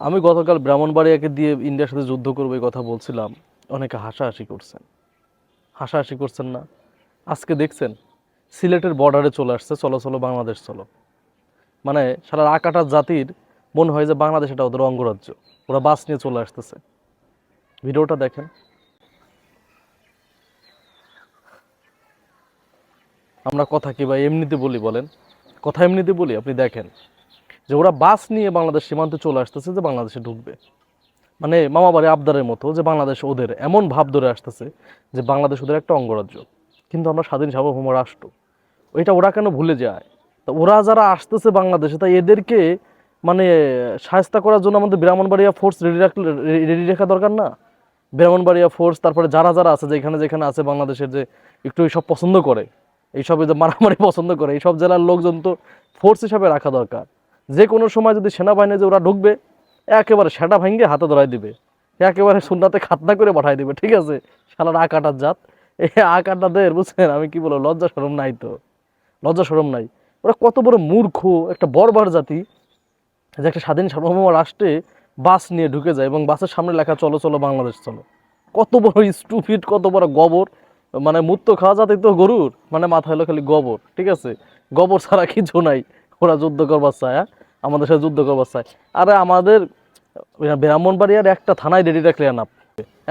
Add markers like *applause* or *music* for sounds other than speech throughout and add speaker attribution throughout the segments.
Speaker 1: আমি গতকাল ব্রাহ্মণবাড়িয়াকে দিয়ে ইন্ডিয়ার সাথে যুদ্ধ করব এই কথা বলছিলাম। অনেকে হাসাহাসি করছেন। হাসাহাসি করছেন না। আজকে দেখছেন, সিলেটের বর্ডারে চলে আসছে, চলো চলো, বাংলাদেশ চলো। মানে সারা আকাটার জাতির মনে হয় যে বাংলাদেশ এটা ওদের অঙ্গরাজ্য। ওরা বাস নিয়ে চলে আসতেছে। ভিডিওটা দেখেন। আমরা কথা কি ভাই এমনিতে বলি বলেন? কথা এমনিতে বলি, আপনি দেখেন। যে ওরা বাস নিয়ে বাংলাদেশ সীমান্তে চলে আসতেছে যে বাংলাদেশে ঢুকবে। মানে মামাবাড়ি আবদারের মতো যে বাংলাদেশ ওদের এমন ভাব ধরে আসতেছে যে বাংলাদেশ ওদের একটা অঙ্গরাজ্য। কিন্তু আমরা স্বাধীন সার্বভৌম রাষ্ট্র, ওইটা ওরা কেন ভুলে যায়? তা ওরা যারা আসতেছে বাংলাদেশে তাই এদেরকে মানে সাহায্য করার জন্য আমাদের ব্রাহ্মণবাড়িয়া ফোর্স রেডি রাখলে রেডি রাখা দরকার না? ব্রাহ্মণবাড়িয়া ফোর্স তারপরে যারা যারা আছে, যেখানে যেখানে আছে বাংলাদেশের যে একটু এইসব পছন্দ করে এইসব যে মারামারি পছন্দ করে, এইসব জেলার লোকজন তো ফোর্স হিসাবে রাখা দরকার। যে কোনো সময় যদি সেনাবাহিনী যে ওরা ঢুকবে, একেবারে সেটা ভেঙে হাতে ধরাই দিবে। একেবারে সুন্নাতে খাতনা করে পাঠাই দিবে, ঠিক আছে? শালার আকাটার জাত। এই আকাটাদের বুঝছেন? আমি কি বলব, লজ্জা সরম নাই তো। লজ্জা সরম নাই। ওরা কত বড় মূর্খ, একটা বর্বর জাতি যে একটা স্বাধীন সার্বভৌম রাষ্ট্রে বাস নিয়ে ঢুকে যায় এবং বাসের সামনে লেখা, চলো চলো, বাংলাদেশ, চলো। কত বড় স্টুপিড কত বড় গবর। মানে মুক্ত খাওয়া জাতি তো গরুর মানে মাথায় হলো খালি গোবর, ঠিক আছে? গোবর ছাড়া কিছু নাই। ওরা যুদ্ধ করবার চায় হ্যাঁ? আমাদের সাথে যুদ্ধ করবার চায়। আরে আমাদের ব্রাহ্মণবাড়িয়ার একটা থানায় রেডি রাখলে না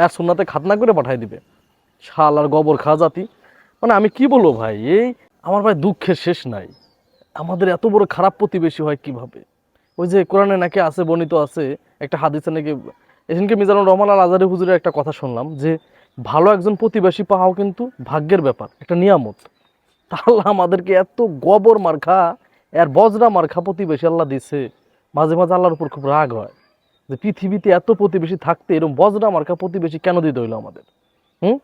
Speaker 1: এক সুন্নাতে খাতনা করে পাঠাই দিবে। শাল আর গোবর খাওয়া জাতি। মানে আমি কি বলব ভাই, এই আমার ভাই দুঃখের শেষ নাই। আমাদের এত বড় খারাপ প্রতিবেশী হয় কীভাবে? ওই যে কোরআনে নাকি আছে, বর্ণিত আছে, একটা হাদিসে নাকি এখানকে মিজানুর রহমান আল আজারি হুজুরের একটা কথা শুনলাম যে, ভালো একজন প্রতিবেশী পাওয়াও কিন্তু ভাগ্যের ব্যাপার, একটা নিয়ামত। তা আল্লাহ আমাদেরকে এত গবর মার্খা এর বজরা মার্খা প্রতিবেশী আল্লাহ দিছে। মাঝে মাঝে আল্লাহর উপর খুব রাগ হয় যে পৃথিবীতে এত প্রতিবেশী থাকতে এরকম বজরা মার্কা প্রতিবেশী কেন দিতে হইল আমাদের? হুম?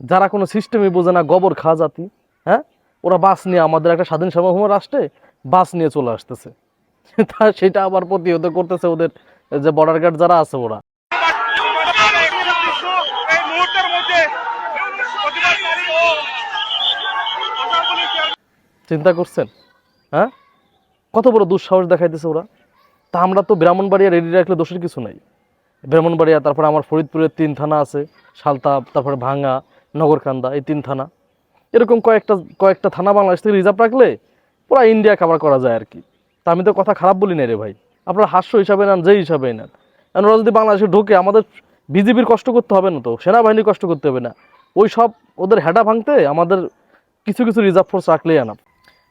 Speaker 1: যারা কোনো সিস্টেমই বোঝে না গবর খা জাতি হ্যাঁ? ওরা বাস নিয়ে আমাদের একটা স্বাধীন সার্বভৌম রাষ্ট্রে বাস নিয়ে চলে আসতেছে। *laughs* তা সেটা আবার প্রতিহত করতেছে ওদের যে বর্ডার গার্ড যারা আছে ওরা। চিন্তা করছেন? হ্যাঁ? কত বড় দুঃসাহস দেখাইতেছে ওরা। তা আমরা তো ব্রাহ্মণবাড়িয়া রেডি রাখলে দোষের কিছু নাই। ব্রাহ্মণবাড়িয়া, তারপরে আমার ফরিদপুরের তিন থানা আছে সালতাপ তারপরে ভাঙ্গা, নগরকান্দা, এই তিন থানা। এরকম কয়েকটা কয়েকটা থানা বাংলাদেশ থেকে রিজার্ভ রাখলে পুরো ইন্ডিয়া কাভার করা যায় আর কি তা আমি তো কথা খারাপ বলি না রে ভাই। আপনারা হাস্য হিসাবে নেন, যেই হিসাবে নেন। কারণ ওরা যদি বাংলাদেশে ঢোকে, আমাদের বিজেপির কষ্ট করতে হবে না তো, সেনাবাহিনীর কষ্ট করতে হবে না। ওই সব ওদের হেডা ভাঙতে আমাদের কিছু কিছু রিজার্ভ ফোর্স রাখলেই আনা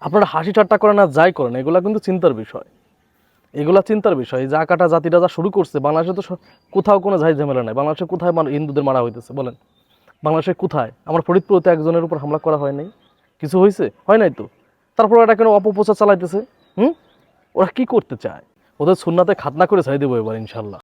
Speaker 1: আপনারা হাসি ঠাট্টা করেন আর যাই করেন, এগুলা কিন্তু চিন্তার বিষয়। এগুলা চিন্তার বিষয়। এই জাকাটা জাতিটা যা শুরু করছে, বাংলাদেশে তো কোথাও কোনো ঝাই ঝামেলা নাই। বাংলাদেশে কোথায় হিন্দুদের মারা হইতেছে, বলেন? বাংলাদেশে কোথায়? আমার ফরিদপুরতে একজনের উপর হামলা করা হয় নাই। কিছু হয়েছে হয় নাই তো? তারপর এটা কেন অপপ্রচার চালাইতেছে? হুম? ওরা কি করতে চায়? ওদের সুন্নাতে খাতনা করে ছাই দেবো এবার ইনশাল্লাহ